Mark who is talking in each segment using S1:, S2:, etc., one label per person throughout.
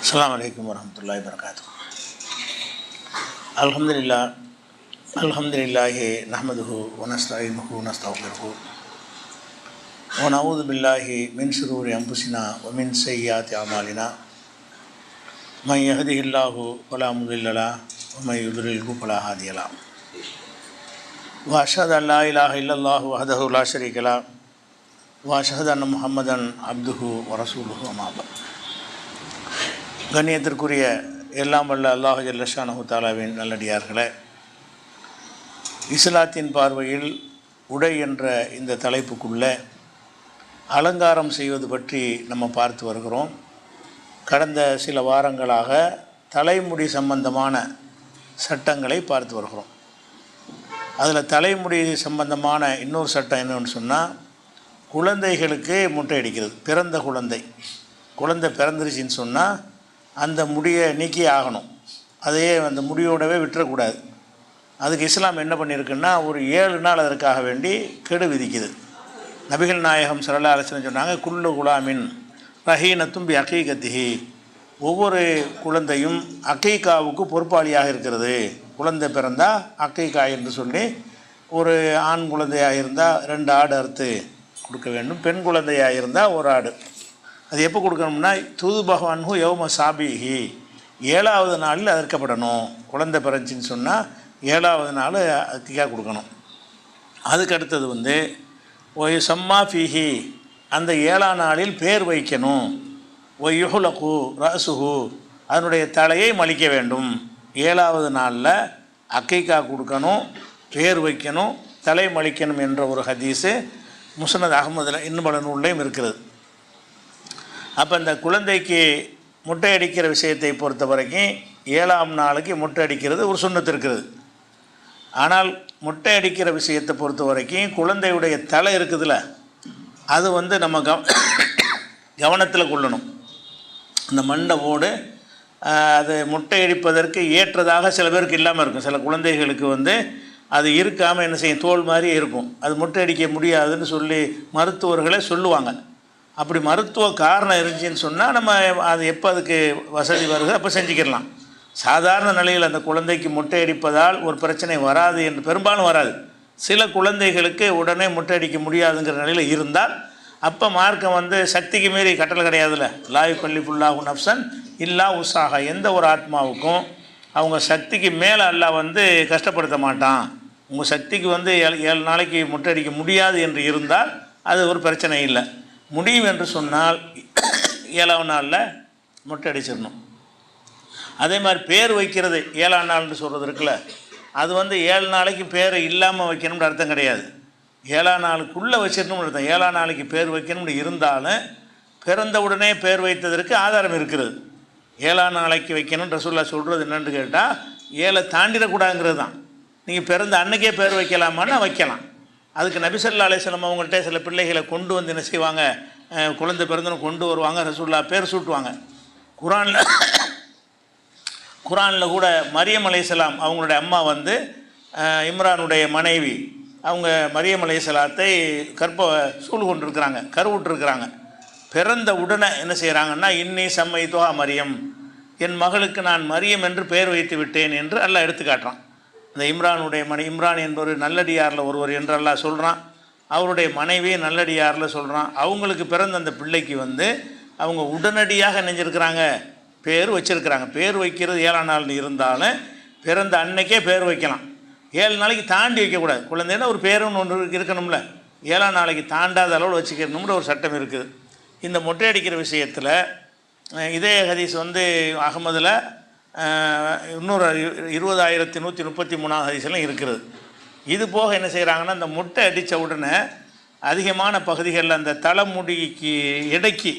S1: அஸ்லாம் வலைக்கம் வரமத்துல்லாய் வரகாத்து அலமதுல்லா அலமதுல்லாஹி நஹமதுஹு வனஸ்தாயினுஹு வனஸ்தாஃபிர்ஹு ونعوذ بالله من شرور أنفسنا ومن سيئات أعمالنا من يهده الله فلا مضل له ومن يضلله فلا هادي له وأشهد أن لا إله إلا الله وحده لا شريك له وأشهد أن محمدا عبده ورسوله وما بعد கண்ணியத்திற்குரிய எல்லாம் வல்ல அல்லாஹு ஜல்லஷானஹு தாலாவின் நல்லடியார்களே இஸ்லாத்தின் பார்வையில் உடை என்ற இந்த தலைப்புக்குள்ளே அலங்காரம் செய்வது பற்றி நம்ம பார்த்து வருகிறோம். கடந்த சில வாரங்களாக தலைமுடி சம்பந்தமான சட்டங்களை பார்த்து வருகிறோம். அதில் தலைமுடி சம்பந்தமான இன்னொரு சட்டம் என்னன்னு சொன்னால் குழந்தைகளுக்கு முட்டை அடிக்கிறது பிறந்த குழந்தை. குழந்தை பிறந்துருச்சின்னு சொன்னால் அந்த முடியை நீக்கி ஆகணும். அதையே அந்த முடியோடவே விட்டுறக்கூடாது. அதுக்கு இஸ்லாம் என்ன பண்ணியிருக்குன்னா ஒரு ஏழு நாள் அதற்காக வேண்டி கெடு விதிக்குது. நபிகள் நாயகம் சரலா அரசன் சொன்னாங்க குல்லு குலாமின் ரஹீனத்தும் பி அகீகத்திஹி. ஒவ்வொரு குழந்தையும் அக்கைக்காவுக்கு பொறுப்பாளியாக இருக்கிறது. குழந்தை பிறந்தால் அக்கைக்கா என்று சொல்லி ஒரு ஆண் குழந்தையாக இருந்தால் ரெண்டு ஆடு அறுத்து கொடுக்க வேண்டும் பெண் குழந்தையாக இருந்தால் ஒரு ஆடு. அது எப்போ கொடுக்கணும்னா தூது பகவான்ஹு யௌம சாபிஹி. ஏழாவது நாளில் அறுக்கப்படணும் குழந்தை பிறந்துச்சின்னு சொன்னால் ஏழாவது நாள் அக்கிக்கா கொடுக்கணும். அதுக்கு அடுத்தது வந்து ஒய் சம்மா ஃபீஹி. அந்த ஏழாம் நாளில் பேர் வைக்கணும். ஒய் யுஹுலகு ரசுஹு அதனுடைய தலையை மலிக்க வேண்டும். ஏழாவது நாளில் அக்கைக்கா கொடுக்கணும். பேர் வைக்கணும். தலை மலிக்கணும் என்ற ஒரு ஹதீஸு முசனத் அகமதில் இன்னும் பல நூல்லையும் இருக்கிறது. அப்போ இந்த குழந்தைக்கு முட்டை அடிக்கிற விஷயத்தை பொறுத்த வரைக்கும் ஏழாம் நாளைக்கு முட்டை அடிக்கிறது ஒரு சுண்ணத்து இருக்கிறது ஆனால் முட்டை அடிக்கிற விஷயத்தை பொறுத்த வரைக்கும் குழந்தையுடைய தலை இருக்குதுல்ல அது வந்து நம்ம கவ கவனத்தில் கொள்ளணும். அந்த மண்டை ஓடு அது முட்டை அடிப்பதற்கு ஏற்றதாக சில பேருக்கு இல்லாமல் இருக்கும். சில குழந்தைகளுக்கு வந்து அது இருக்காமல் என்ன செய்யும்? தோல் மாதிரி இருக்கும். அது முட்டை அடிக்க முடியாதுன்னு சொல்லி மருத்துவர்களே சொல்லுவாங்க. அப்படி மருத்துவ காரணம் இருந்துச்சுன்னு சொன்னால் நம்ம அது எப்போ அதுக்கு வசதி வருது அப்போ செஞ்சுக்கிடலாம். சாதாரண நிலையில் அந்த குழந்தைக்கு முட்டை அடிப்பதால் ஒரு பிரச்சனை வராது என்று பெரும்பாலும் வராது. சில குழந்தைகளுக்கு உடனே முட்டை அடிக்க முடியாதுங்கிற நிலையில் இருந்தால் அப்போ மார்க்கம் வந்து சக்திக்கு மீறி கட்டளை கிடையாதுல்ல. லாய் பள்ளி ஃபுல்லாகும் நப்சன் இல்லா உற்சாக எந்த ஒரு ஆத்மாவுக்கும் அவங்க சக்திக்கு மேலே அல்லா வந்து கஷ்டப்படுத்த மாட்டான். உங்கள் சக்திக்கு வந்து ஏழு ஏழு நாளைக்கு முட்டை அடிக்க முடியாது என்று இருந்தால் அது ஒரு பிரச்சனை இல்லை. முடியும் என்று சொன்னால் ஏழாம் நாளில் மொட்டை அடிச்சிடணும் அதே மாதிரி பேர் வைக்கிறது ஏழாம் நாள்னு சொல்கிறது இருக்குல்ல அது வந்து ஏழு நாளைக்கு பேர் இல்லாமல் வைக்கணும்னு அர்த்தம் கிடையாது. ஏழாம் நாளுக்குள்ளே வச்சிடணும்னு அர்த்தம். ஏழாம் நாளைக்கு பேர் வைக்கணும்னு இருந்தாலும் பிறந்த உடனே பேர் வைத்ததற்கு ஆதாரம் இருக்கிறது. ஏழாம் நாளைக்கு வைக்கணும்னு ரசூல்லா சொல்கிறது என்னென்னு கேட்டால் ஏழை தாண்டிடக்கூடாதுங்கிறது தான். நீங்கள் பிறந்த அன்னைக்கே பேர் வைக்கலாமான்னா வைக்கலாம். அதுக்கு நபிசல்லா அலிஸ்லாம் அவங்கள்ட்ட சில பிள்ளைகளை கொண்டு வந்து என்ன செய்வாங்க? குழந்தை பிறந்தனும் கொண்டு வருவாங்க. ரசூல்லா பேர் சூட்டுவாங்க. குரானில் குரானில் கூட மரியம் அலைசலாம் அவங்களுடைய அம்மா வந்து இம்ரானுடைய மனைவி அவங்க மரியம் அலைசலாத்தை கற்ப சூழ் கொண்டிருக்கிறாங்க கருவுற்றிருக்கிறாங்க. பிறந்த உடனே என்ன செய்கிறாங்கன்னா இன்னி சம்மை துவா மரியம். என் மகளுக்கு நான் மரியம் என்று பெயர் வைத்து விட்டேன் என்று எல்லாம் எடுத்து காட்டுறான் இந்த இம்ரானுடைய மனை இம்ரான் என்பவர் நல்லடியாரில் ஒருவர் என்றெல்லாம் சொல்கிறான் அவருடைய மனைவியை நல்லடியாரில் சொல்கிறான் அவங்களுக்கு பிறந்த அந்த பிள்ளைக்கு வந்து அவங்க உடனடியாக நினைஞ்சிருக்கிறாங்க. பேர் வச்சிருக்கிறாங்க. பேர் வைக்கிறது ஏழாம் நாள் இருந்தாலும் பிறந்த அன்னைக்கே பேர் வைக்கலாம். ஏழு நாளைக்கு தாண்டி வைக்கக்கூடாது. குழந்தைன்னா ஒரு பேருன்னு ஒன்று இருக்கணும்ல. ஏழாம் நாளைக்கு தாண்டாத அளவில் வச்சுக்கணும்னு ஒரு சட்டம் இருக்குது. இந்த மொட்டை அடிக்கிற விஷயத்தில் இதே ஹதீஸ் வந்து அகமதில் இன்னொரு இருபதாயிரத்தி நூற்றி முப்பத்தி மூணாவது ஹதீஸ்லாம் இருக்கிறது. இது போக என்ன செய்கிறாங்கன்னா இந்த முட்டை அடித்த உடனே அதிகமான பகுதிகளில் அந்த தலைமுடிக்கு இடைக்கு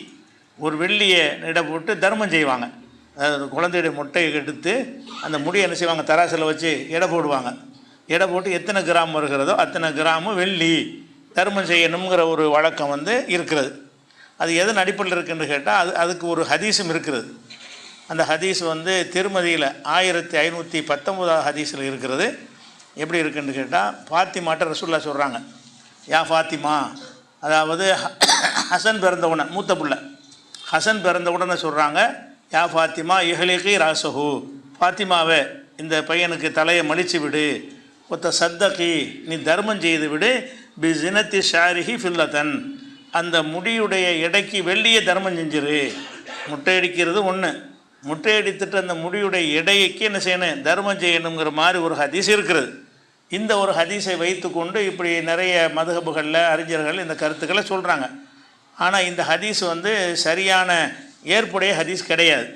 S1: ஒரு வெள்ளியை இட போட்டு தர்மம் செய்வாங்க. அதாவது குழந்தையுடைய முட்டையை எடுத்து அந்த முடியை என்ன செய்வாங்க? தராசில் வச்சு எடை போடுவாங்க. எடை போட்டு எத்தனை கிராம் வருகிறதோ அத்தனை கிராமம் வெள்ளி. தர்மம் செய்யணுங்கிற ஒரு வழக்கம் வந்து இருக்கிறது. அது எதன் அடிப்படையில் இருக்குன்னு கேட்டால் அது அதுக்கு ஒரு ஹதீஸும் இருக்கிறது. அந்த ஹதீஸ் வந்து திருமதியில் ஆயிரத்தி ஐநூற்றி பத்தொம்போதாவது ஹதீஸில் இருக்கிறது. எப்படி இருக்குன்னு கேட்டால் ஃபாத்திமாட்ட ரசூல்லா சொல்கிறாங்க யா ஃபாத்திமா அதாவது ஹ- ஹசன் பிறந்த உடனே மூத்த பிள்ளை. ஹசன் பிறந்த உடனே சொல்கிறாங்க யா ஃபாத்திமா இஹலிகி ராசஹு ஃபாத்திமாவே இந்த பையனுக்கு தலையை மலிச்சு விடு. ஒத்த சத்தகி நீ தர்மம் செய்து விடு. பி ஜினத்தி ஷாரிஹி ஃபில்லதன். அந்த முடியுடைய எடைக்கு வெள்ளியே தர்மம் செஞ்சிரு. முட்டையடிக்கிறது ஒன்று முட்டையடித்துட்டு அந்த முடியுடைய எடைக்கு என்ன செய்யணும்? தர்மம் செய்யணுங்கிற மாதிரி ஒரு ஹதீஸ் இருக்கிறது இந்த ஒரு ஹதீஸை வைத்துக்கொண்டு இப்படி நிறைய மதுகபுகளில் அறிஞர்கள் இந்த கருத்துக்களை சொல்கிறாங்க ஆனால் இந்த ஹதீஸ் வந்து சரியான ஏற்புடைய ஹதீஸ் கிடையாது.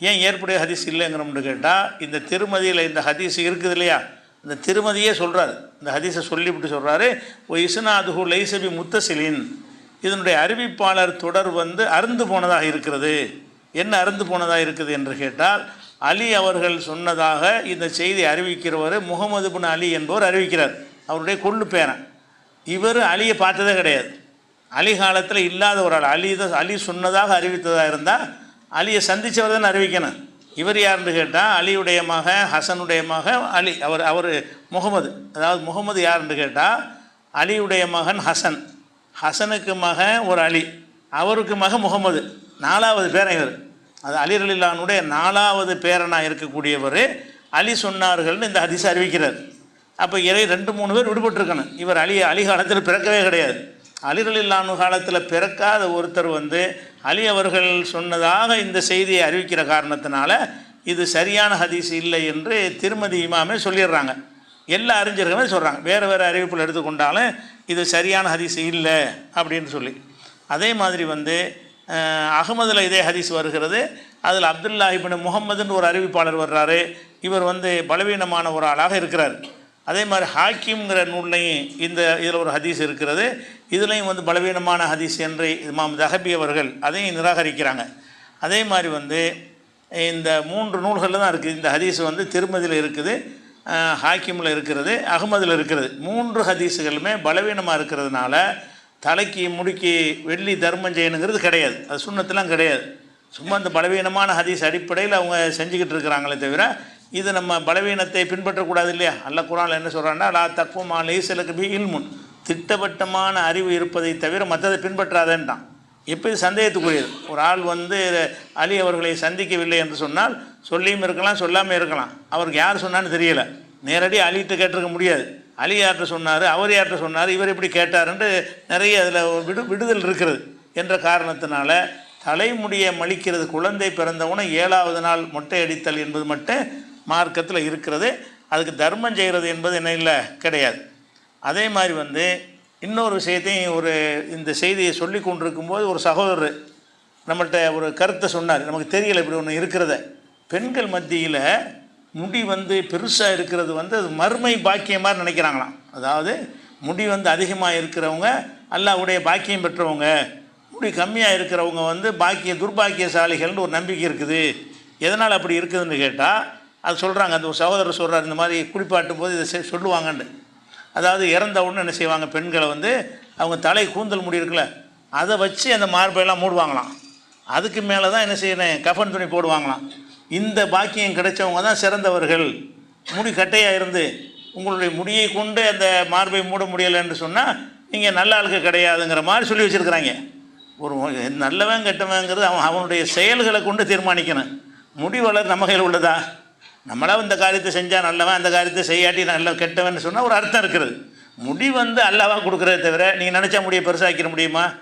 S1: ஏன் ஏற்புடைய ஹதீஸ் இல்லைங்கிறோம்னு கேட்டால் இந்த திருமதியில் இந்த ஹதீஸ் இருக்குது இல்லையா? இந்த திருமதியே சொல்கிறாரு இந்த ஹதீஸை சொல்லிவிட்டு சொல்கிறாரு ஓ இசுனாதுஹு லைசபி முத்தசிலின். இதனுடைய அறிவிப்பாளர் தொடர் வந்து அருந்து போனதாக இருக்கிறது. என்ன அறுந்து போனதாக இருக்குது என்று கேட்டால் அலி அவர்கள் சொன்னதாக இந்த செய்தி அறிவிக்கிறவர் முகமது பின் அலி என்பவர் அறிவிக்கிறார். அவருடைய கொள்ளு பேரன். இவர் அலியை பார்த்ததே கிடையாது. அலி காலத்தில் இல்லாத ஒரு ஆள். அலி தான் அலி சொன்னதாக அறிவித்ததாக இருந்தால் அலியை சந்தித்தவர் தான் அறிவிக்கணும். இவர் யாருன்னு கேட்டால் அலியுடைய மக ஹசனுடைய மக அலி அவர் அவர் முகமது. அதாவது முகமது யாருன்னு கேட்டால் அலியுடைய மகன் ஹசன். ஹசனுக்கு மகன் ஒரு அலி. அவருக்கு மகன் முகமது. நாலாவது பேரன் இவர். அது அலிரலிலானுடைய நாலாவது பேரனாக இருக்கக்கூடியவர் அலி சொன்னார்கள்னு இந்த ஹதீஸ் அறிவிக்கிறார். அப்போ இறை ரெண்டு மூணு பேர் விடுபட்டிருக்கணும். இவர் அலி அலி காலத்தில் பிறக்கவே கிடையாது. அலிரலில்லானு காலத்தில் பிறக்காத ஒருத்தர் வந்து அலி அவர்கள் சொன்னதாக இந்த செய்தியை அறிவிக்கிற காரணத்தினால இது சரியான ஹதீஸ் இல்லை என்று திருமதி இமாமே சொல்லிடுறாங்க. எல்லா அறிஞர்களுமே சொல்கிறாங்க வேறு வேறு அறிவிப்பில் எடுத்துக்கொண்டாலும் இது சரியான ஹதீஸ் இல்லை அப்படின்னு சொல்லி. அதே மாதிரி வந்து அகமதில் இதே ஹதீஸ் வருகிறது. அதில் அப்துல்லா இபின் முகம்மதுன்னு ஒரு அறிவிப்பாளர் வர்றாரு. இவர் வந்து பலவீனமான ஒரு ஆளாக இருக்கிறார். அதே மாதிரி ஹாக்கிம்ங்கிற நூல்லையும் இந்த இதில் ஒரு ஹதீஸ் இருக்கிறது. இதுலேயும் வந்து பலவீனமான ஹதீஸ் என்று இமாம் தஹபி அவர்கள் அதையும் நிராகரிக்கிறாங்க. அதே மாதிரி வந்து இந்த மூன்று நூல்களில் தான் இருக்குது. இந்த ஹதீஸ் வந்து திருமதியில் இருக்குது ஹாக்கிமில் இருக்கிறது அகமதில் இருக்கிறது. மூன்று ஹதீஸுகளுமே பலவீனமாக இருக்கிறதுனால தலைக்கு முடிக்கு வெள்ளி தர்மம் செய்யணுங்கிறது கிடையாது. அது சுண்ணத்துலாம் கிடையாது. சும்மா இந்த பலவீனமான ஹதீஸ் அடிப்படையில் அவங்க செஞ்சுக்கிட்டு இருக்கிறாங்களே தவிர இது நம்ம பலவீனத்தை பின்பற்றக்கூடாது இல்லையா? அல்ல குரான் என்ன சொல்கிறான்னா லா தக்குவமா லேசலுக்கு பி இல்முன். திட்டவட்டமான அறிவு இருப்பதை தவிர மற்றதை பின்பற்றாதேன்ட்டான் எப்போ இது சந்தேகத்துக்குரியது? ஒரு ஆள் வந்து அலி அவர்களை சந்திக்கவில்லை என்று சொன்னால் சொல்லியும் இருக்கலாம் சொல்லாமல் இருக்கலாம். அவருக்கு யார் சொன்னான்னு தெரியலை. நேரடி அலிகிட்ட கேட்டிருக்க முடியாது. அலி யார்கிட்ட சொன்னார் அவர் யார்கிட்ட சொன்னார் இவர் இப்படி கேட்டாருன்ட்டு நிறைய அதில் விடு விடுதல் இருக்கிறது என்ற காரணத்தினால தலைமுடியை மலிக்கிறது குழந்தை பிறந்தவுடனே ஏழாவது நாள் மொட்டை அடித்தல் என்பது மட்டும் மார்க்கத்தில் இருக்கிறது. அதுக்கு தர்மம் செய்கிறது என்பது என்ன இல்லை? கிடையாது. அதே மாதிரி வந்து இன்னொரு விஷயத்தையும் ஒரு இந்த செய்தியை சொல்லி கொண்டிருக்கும்போது ஒரு சகோதரர் நம்மள்ட்ட ஒரு கருத்தை சொன்னார். நமக்கு தெரியல இப்படி ஒன்று இருக்கிறத. பெண்கள் மத்தியில் முடி வந்து பெருசாக இருக்கிறது வந்து அது மறுமை பாக்கியம் மாதிரி நினைக்கிறாங்களாம். அதாவது முடி வந்து அதிகமாக இருக்கிறவங்க அல்லாவுடைய பாக்கியம் பெற்றவங்க முடி கம்மியாக இருக்கிறவங்க வந்து பாக்கிய துர்பாக்கியசாலிகள்னு ஒரு நம்பிக்கை இருக்குது. எதனால் அப்படி இருக்குதுன்னு கேட்டால் அது சொல்கிறாங்க அந்த ஒரு சகோதரர் சொல்கிறார் இந்த மாதிரி குளிப்பாட்டும் போது இதை சொல்லுவாங்கன்னு. அதாவது இறந்த உடனே என்ன செய்வாங்க பெண்களை வந்து அவங்க தலை கூந்தல் முடி இருக்குல்ல அதை வச்சு அந்த மார்பையெல்லாம் மூடுவாங்களாம். அதுக்கு மேலே தான் என்ன செய்யணும் கஃன் துணி போடுவாங்களாம். இந்த பாக்கியம் கிடைச்சவங்க தான் சிறந்தவர்கள். முடி கட்டையாக இருந்து உங்களுடைய முடியை கொண்டு அந்த மார்பை மூட முடியலைன்னு சொன்னால் நீங்கள் நல்ல ஆளுக்கு கிடையாதுங்கிற மாதிரி சொல்லி வச்சுருக்குறாங்க. ஒரு நல்லவன் கெட்டவங்கிறது அவன் அவனுடைய செயல்களை கொண்டு தீர்மானிக்கணும். முடி வளர் நம்ம கையில் உள்ளதா? நம்மளாக இந்த காரியத்தை செஞ்சால் நல்லவன் அந்த காரியத்தை செய்யாட்டி நல்ல கெட்டவன் சொன்னால் ஒரு அர்த்தம் இருக்கிறது முடி வந்து அல்லாவாக கொடுக்குறதே தவிர நீங்கள் நினச்சா முடியை பெருசாக்கிற முடியுமா?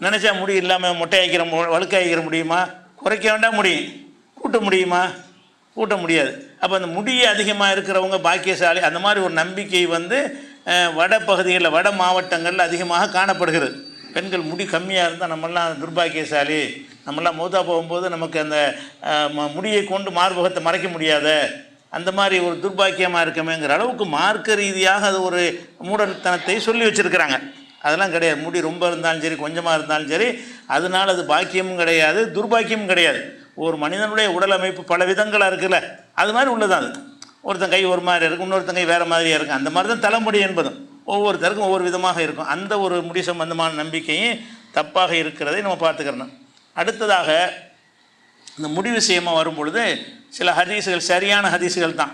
S1: நினச்சா முடி இல்லாமல் மொட்டையாக்கிற மு- முடியுமா? குறைக்க வேண்டாம் முடியும் கூட்ட முடியுமா? கூட்ட முடியாது. அப்போ அந்த முடியை அதிகமாக இருக்கிறவங்க பாக்கியசாலி அந்த மாதிரி ஒரு நம்பிக்கை வந்து வட பகுதிகளில் வட மாவட்டங்களில் அதிகமாக காணப்படுகிறது. பெண்கள் முடி கம்மியாக இருந்தால் நம்மெல்லாம் துர்பாக்கியசாலி. நம்மெல்லாம் மௌதா போகும்போது நமக்கு அந்த முடியை கொண்டு மார்பகத்தை மறைக்க முடியாத. அந்த மாதிரி ஒரு துர்பாக்கியமாக இருக்கமேங்கிற அளவுக்கு மார்க்க ரீதியாக அது ஒரு மூடத்தனத்தை சொல்லி வச்சுருக்கிறாங்க. அதெல்லாம் கிடையாது. முடி ரொம்ப இருந்தாலும் சரி கொஞ்சமாக இருந்தாலும் சரி அதனால் அது பாக்கியமும் கிடையாது துர்பாக்கியமும் கிடையாது. ஒரு மனிதனுடைய உடல் அமைப்பு பல விதங்களாக இருக்குல்ல அது மாதிரி உள்ளதான் அது. ஒருத்தன் கை ஒரு மாதிரி இருக்கும் இன்னொருத்தன் கை வேறு மாதிரியாக இருக்கும் அந்த மாதிரி தான் தலைமுடி என்பதும். ஒவ்வொருத்தருக்கும் ஒவ்வொரு விதமாக இருக்கும். அந்த ஒரு முடி சம்பந்தமான நம்பிக்கையும் தப்பாக இருக்கிறதை நம்ம பார்த்துக்கிறணும். அடுத்ததாக இந்த முடி விஷயமாக வரும் பொழுது சில ஹதீஸுகள் சரியான ஹதீஸுகள் தான்.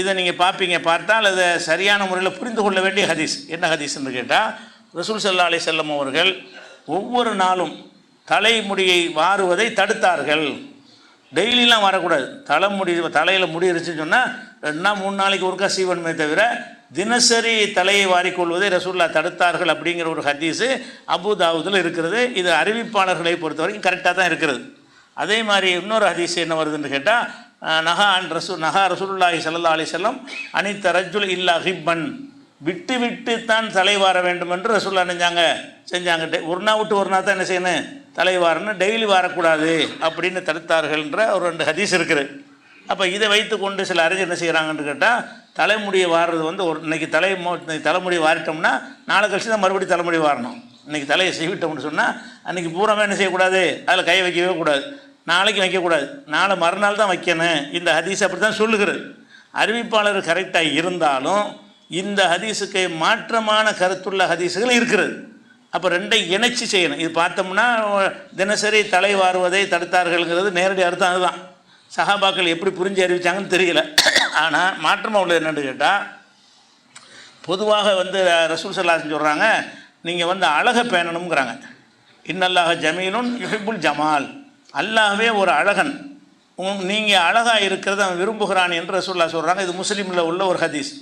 S1: இதை நீங்கள் பார்ப்பீங்க பார்த்தால் அதை சரியான முறையில் புரிந்து கொள்ள வேண்டிய ஹதீஸ். என்ன ஹதீஸ்ன்னு கேட்டால் ரசூல் சல்லா அலி செல்லம் அவர்கள் ஒவ்வொரு நாளும் தலைமுடியை வாருவதை தடுத்தார்கள். டெய்லிலாம் வரக்கூடாது. தலை முடி தலையில் முடி சொன்னால் ரெண்டு நாள் மூணு நாளைக்கு ஒருக்கா சீவனுமே தவிர தினசரி தலையை வாரிக்கொள்வதை ரசூல்லா தடுத்தார்கள் அப்படிங்கிற ஒரு ஹதீஸு அபுதாவுதில் இருக்கிறது. இது அறிவிப்பாளர்களை பொறுத்த வரைக்கும் கரெக்டாக தான் இருக்கிறது. அதே மாதிரி இன்னொரு ஹதீஸ் என்ன வருதுன்னு கேட்டால் நகா அன் ரசூ நகா ரசூல்லாஹி சல்லா அலி செல்லம் அனித்த ரஜுல் இல்லா ஹிப்பன் விட்டு விட்டு தான் தலை வார வேண்டும் என்று ரசூல்லா நினைஞ்சாங்க செஞ்சாங்க ஒரு நாள் விட்டு ஒரு நாள் தான் என்ன செய்யணும்? தலை வாரணும். டெய்லி வாரக்கூடாது அப்படின்னு தடுத்தார்கள்ன்ற ஒரு ரெண்டு ஹதீஸ் இருக்குது. அப்போ இதை வைத்து கொண்டு சில அறிஞர் என்ன செய்கிறாங்கன்னு கேட்டால் தலைமுடியை வாடுறது வந்து ஒரு இன்றைக்கி தலை இன்னைக்கு தலைமுடி வாரிட்டோம்னா நாளை கழிச்சு தான் மறுபடியும் தலைமுடி வாரணும். இன்னைக்கு தலையை செய்விட்டோம்னு சொன்னால் அன்றைக்கி பூராமே என்ன செய்யக்கூடாது? அதில் கை வைக்கவே கூடாது. நாளைக்கு வைக்கக்கூடாது. நாளை மறுநாள் தான் வைக்கணும். இந்த ஹதீஸ் அப்படி தான் சொல்லுகிறது. அறிவிப்பாளர் கரெக்டாக இருந்தாலும் இந்த ஹதீஸுக்கு மாற்றமான கருத்துள்ள ஹதீஸுகள் இருக்கிறது. அப்போ ரெண்டை இணைச்சி செய்யணும். இது பார்த்தோம்னா தினசரி தலை வாருவதை தடுத்தார்கள்ங்கிறது நேரடி அர்த்தம் அதுதான். சஹாபாக்கள் எப்படி புரிஞ்சு அறிவிச்சாங்கன்னு தெரியல. ஆனால் மாற்றமாக உள்ளது என்னென்னு கேட்டால் பொதுவாக வந்து ரசூல் சல்லாசன் சொல்கிறாங்க நீங்கள் வந்து அழகை பேணணுங்கிறாங்க இன்னல்லாக ஜமீலும் யுஹிபுல் ஜமால். அல்லாஹவே ஒரு அழகன். நீங்கள் அழகாக இருக்கிறத அவன் விரும்புகிறான் என்று ரசூல்லா சொல்கிறாங்க இது முஸ்லீமில் உள்ள ஒரு ஹதீஸ்.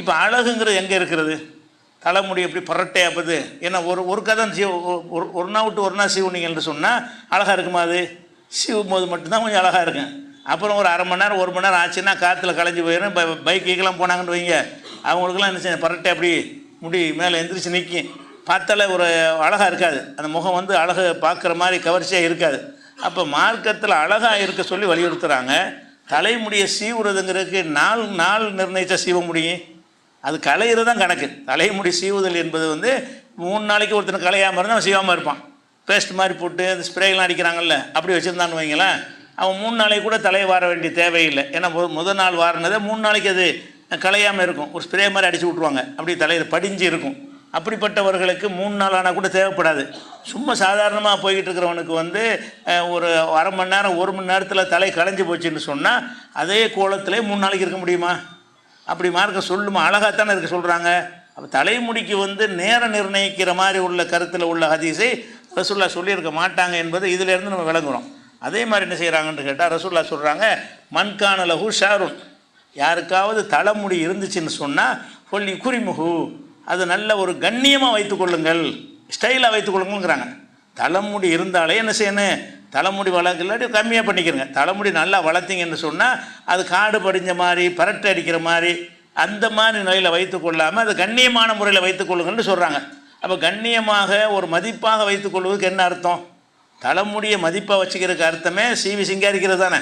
S1: இப்போ அழகுங்கிறது எங்கே இருக்கிறது? தலைமுடி எப்படி பரட்டையாப்பது ஏன்னா ஒரு ஒரு கதை சீவ ஒரு ஒரு நாள் விட்டு ஒரு நாள் சீவுனீங்கன்னு சொன்னால் அழகாக இருக்குமா அது? சீவும் போது மட்டும்தான் கொஞ்சம் அழகாக இருக்கும். அப்புறம் ஒரு அரை மணி நேரம் ஒரு மணி நேரம் ஆச்சுன்னா காற்றுல களைஞ்சி போயிடும் இப்போ பைக்குக்கெல்லாம் போனாங்கன்னு வைங்க. அவங்களுக்குலாம் என்ன செய்ய பரட்டை அப்படி முடி மேலே எந்திரிச்சு நிற்கும் பார்த்தாலே ஒரு அழகாக இருக்காது. அந்த முகம் வந்து அழகு பார்க்குற மாதிரி கவர்ச்சியாக இருக்காது. அப்போ மார்க்கத்தில் அழகாக இருக்க சொல்லி வலியுறுத்துகிறாங்க தலைமுடியை சீவுறதுங்கிறதுக்கு நாள் நாள் நிர்ணயித்தா சீவ முடியும்? அது கலையிறது தான் கணக்கு தலைமுடி சீவுதல் என்பது வந்து மூணு நாளைக்கு ஒருத்தனை கலையாமல் இருந்தால் அவன் சீவாமல் இருப்பான். பேஸ்ட் மாதிரி போட்டு அந்த ஸ்ப்ரேலாம் அடிக்கிறாங்கல்ல அப்படி வச்சுருந்தான்னு வைங்களேன் அவன் மூணு நாளைக்கு கூட தலையை வார வேண்டிய தேவையில்லை. ஏன்னா முத முதல் நாள் வாரினதே மூணு நாளைக்கு அது கலையாமல் இருக்கும். ஒரு ஸ்ப்ரே மாதிரி அடித்து விட்ருவாங்க அப்படி தலையில் படிஞ்சு இருக்கும். அப்படிப்பட்டவர்களுக்கு மூணு நாள் ஆனால் கூட தேவைப்படாது. சும்மா சாதாரணமாக போய்கிட்டு இருக்கிறவனுக்கு வந்து ஒரு அரை மணி நேரம் ஒரு மணி நேரத்தில் தலை களைஞ்சு போச்சுன்னு சொன்னால் அதே கோலத்திலே மூணு நாளைக்கு இருக்க முடியுமா? அப்படி மார்க்க சொல்லுமா? அழகாகத்தானே இருக்க சொல்கிறாங்க அப்போ தலைமுடிக்கு வந்து நேரம் நிர்ணயிக்கிற மாதிரி உள்ள கருத்தில் உள்ள ஹதீஸை ரசுல்லா சொல்லியிருக்க மாட்டாங்க என்பது இதிலேருந்து நம்ம விளங்குறோம். அதே மாதிரி என்ன செய்கிறாங்கன்னு கேட்டால் ரசுல்லா சொல்கிறாங்க மண்கான லஹு ஷாருன். யாருக்காவது தலைமுடி இருந்துச்சுன்னு சொன்னால் சொல்லி குறிமுகு அது நல்ல ஒரு கண்ணியமாக வைத்துக்கொள்ளுங்கள் ஸ்டைலாக வைத்துக்கொள்ளுங்கிறாங்க தலைமுடி இருந்தாலே என்ன செய்யணும்? தலைமுடி வளர்க்க இல்லாட்டி கம்மியாக பண்ணிக்கிறங்க. தலைமுடி நல்லா வளர்த்திங்கன்னு சொன்னால் அது காடு படிஞ்ச மாதிரி பரட்டை அடிக்கிற மாதிரி அந்த மாதிரி நிலையில் வைத்துக்கொள்ளாமல் அது கண்ணியமான முறையில் வைத்துக்கொள்ளுங்கள்னு சொல்கிறாங்க அப்போ கண்ணியமாக ஒரு மதிப்பாக வைத்துக்கொள்வதுக்கு என்ன அர்த்தம்? தலைமுடியை மதிப்பாக வச்சுக்கிறதுக்கு அர்த்தமே சிவி சிங்காரிக்கிறது தானே.